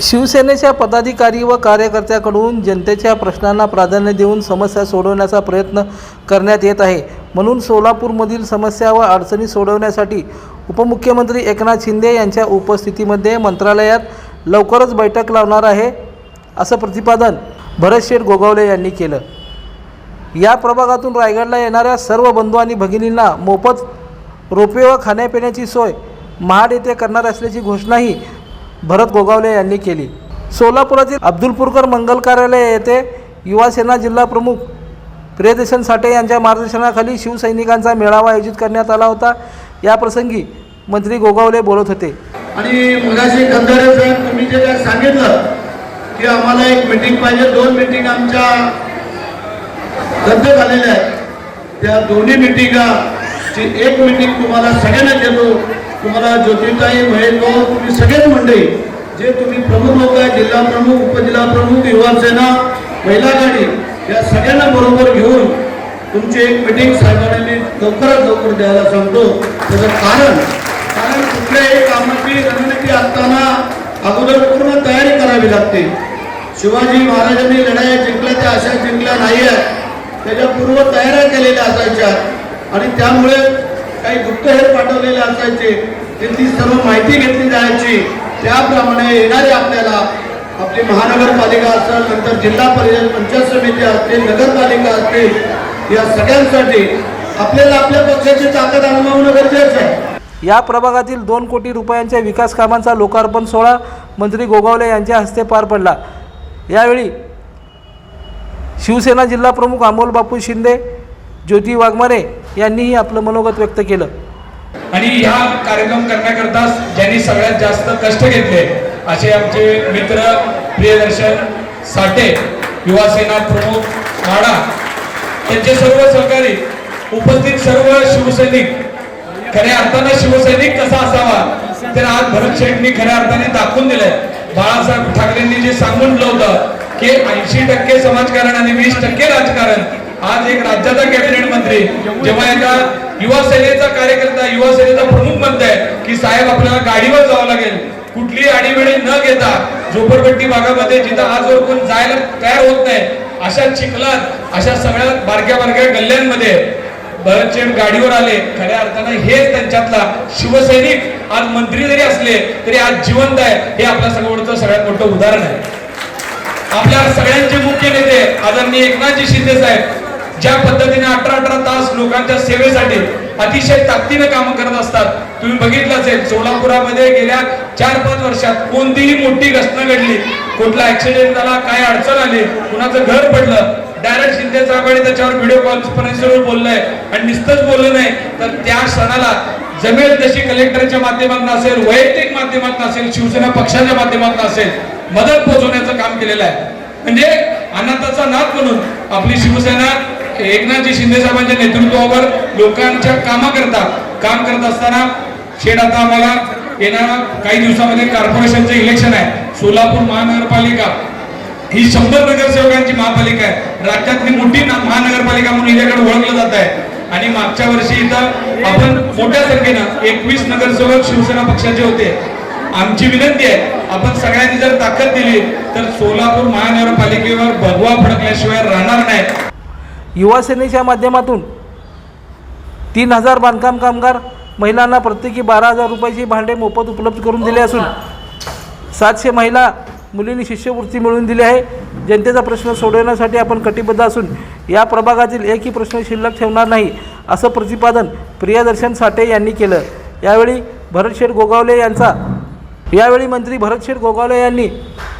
शिवसेनेच्या पदाधिकारी व कार्यकर्त्याकडून जनतेच्या प्रश्नांना प्राधान्य देऊन समस्या सोडवण्याचा प्रयत्न करण्यात येत आहे. म्हणून सोलापूरमधील समस्या व अडचणी सोडवण्यासाठी उपमुख्यमंत्री एकनाथ शिंदे यांच्या उपस्थितीमध्ये मंत्रालयात लवकरच बैठक लावणार आहे. असं प्रतिपादन भरत शेठ गोगावले यांनी केलं. या प्रभागातून रायगडला येणाऱ्या सर्व बंधू आणि भगिनींना मोफत रोपे व खाण्यापिण्याची सोय महाड येथे करणार असल्याची घोषणाही भरत गोगावले यांनी केली. सोलापुरातील अब्दुलपूरकर मंगल कार्यालय येथे युवासेना जिल्हा प्रमुख प्रियदर्शन साठे यांच्या मार्गदर्शनाखाली शिवसैनिकांचा मेळावा आयोजित करण्यात आला होता. याप्रसंगी मंत्री गोगावले बोलत होते. आणि मगाशी गंधारे साहेब तुम्ही जे काय सांगितलं की आम्हाला एक मीटिंग पाहिजे. दोन मीटिंग आमच्या रद्द झालेल्या आहेत. त्या दोन्ही मिटिंगाची एक मीटिंग तुम्हाला सगळ्यांना देतो. तुम्हाला ज्योतिताई महेश भाऊ तुम्ही सगळेच मंडळी जे तुम्ही प्रमुख लोक आहे जिल्हा प्रमुख उपजिल्हा प्रमुख युवासेना महिला गाडी या सगळ्यांना बरोबर घेऊन तुमची एक मीटिंग मी लवकरात लवकर द्यायला सांगतो. त्याचं कारण कारण कुठल्याही कामाची रणनीती असताना अगोदर पूर्ण तयारी करावी लागते. शिवाजी महाराजांनी लढाया जिंकल्या त्या अशा जिंकल्या नाही आहेत त्याच्या पूर्व तयाऱ्या केलेल्या असायच्या. आणि त्यामुळे काही गुप्तहेर पाठवलेले असायचे. तिथली सर्व माहिती घेतली जायची. त्याप्रमाणे येणारे आपल्याला आपली महानगरपालिका असेल नंतर जिल्हा परिषद पंचायत समिती असतील नगरपालिका असतील या सगळ्यांसाठी आपल्याला आपल्या पक्षाची ताकद अनुभवणं गरजेचं आहे. या प्रभागातील दोन कोटी रुपयांच्या विकास कामांचा लोकार्पण सोहळा मंत्री गोगावले यांच्या हस्ते पार पडला. यावेळी शिवसेना जिल्हा प्रमुख अमोल बापू शिंदे ज्योती वाघमारे यांनीही आपलं मनोगत व्यक्त केलं. आणि हा कार्यक्रम करण्याकरता ज्यांनी सगळ्यात जास्त कष्ट घेतले असे आमचे मित्र प्रियदर्शन साठे युवासेना प्रमुख माडा त्यांचे सर्व सहकारी उपस्थित सर्व शिवसैनिक खऱ्या अर्थानं शिवसैनिक कसा असावा? तर आज भरत शेठनी खऱ्या अर्थाने दाखवून दिलंय. बाळासाहेब ठाकरेंनी जे सांगून दिलं होतं की ऐंशी टक्के समाजकारण आणि वीस टक्के राजकारण आज एक राज्याचा कॅबिनेट मंत्री जेव्हा एका युवा सेनेचा कार्यकर्ता युवा सेनेचा प्रमुख म्हणताय की साहेब आपल्याला गाडीवर जावं लागेल. कुठली आडीवेळी न घेता झोपडपट्टी भागामध्ये जिथं आजवर कोण जायला तयार होत नाही अशा चिखलात अशा सगळ्या बारक्या बारक्या गल्ल्यांमध्ये भरतचेड गाडीवर आले. खऱ्या अर्थानं हेच त्यांच्यातला शिवसैनिक आज मंत्री जरी असले तरी आज जिवंत आहे. हे आपल्या समोरचं सगळ्यात मोठं उदाहरण आहे. आपल्या सगळ्यांचे मुख्य नेते आदरणीय एकनाथजी शिंदे साहेब ज्या पद्धतीने अठरा अठरा तास लोकांच्या सेवेसाठी अतिशय ताकदीने काम करत असतात. तुम्ही बघितलं असेल सोलापुरामध्ये गेल्या चार पाच वर्षात कोणतीही मोठी घटना घडली. कुठला ऍक्सिडेंट झाला काय अडचण आली कुणाचं घर पडलं डायरेक्ट शिंदे साहेबांनी त्याच्यावर व्हिडिओ कॉन्फरन्सवर बोललंय. आणि नुसतंच बोललं नाही तर त्या क्षणाला जमेल तशी कलेक्टरच्या माध्यमातून असेल वैयक्तिक माध्यमातून असेल शिवसेना पक्षाच्या माध्यमातून असेल मदत पोहोचवण्याचं काम केलेलं आहे. म्हणजे अनाथाचा नाथ म्हणून आपली शिवसेना एकनाथजी शिंदे साहेबांच्या नेतृत्वावर लोकांच्या कामाकरता काम करत असताना शेड आता आम्हाला येणाऱ्या काही दिवसामध्ये कॉर्पोरेशनचं इलेक्शन आहे. सोलापूर महानगरपालिका ही शंभर नगरसेवकांची राज्यातली मोठी महानगरपालिका म्हणून हिच्याकडे ओळखलं जात आहे. आणि मागच्या वर्षी इथं आपण मोठ्या संख्येनं एकवीस नगरसेवक शिवसेना पक्षाचे होते. आमची विनंती आहे आपण सगळ्यांनी जर ताकद दिली तर सोलापूर महानगरपालिकेवर भगवा फडकल्याशिवाय राहणार नाही. युवा सेनेच्या माध्यमातून तीन हजार बांधकाम कामगार महिलांना प्रत्येकी बारा हजार रुपयाची भांडे मोफत उपलब्ध करून दिले असून सातशे महिला मुलींनी शिष्यवृत्ती मिळवून दिली आहे. जनतेचा प्रश्न सोडवण्यासाठी आपण कटिबद्ध असून या प्रभागातील एकही प्रश्न शिल्लक ठेवणार नाही असं प्रतिपादन प्रियदर्शन साठे यांनी केलं. यावेळी भरतशेठ गोगावले यांचा यावेळी मंत्री भरतशेठ गोगावले यांनी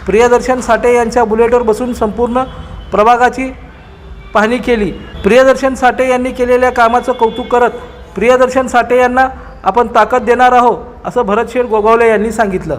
प्रियदर्शन साठे यांच्या बुलेटवर बसून संपूर्ण प्रभागाची पाहणी केली. प्रियदर्शन साठे यांनी केलेल्या कामाचं कौतुक करत प्रियदर्शन साठे यांना आपण ताकद देणार आहोत असं भरतशेठ गोगावले यांनी सांगितलं.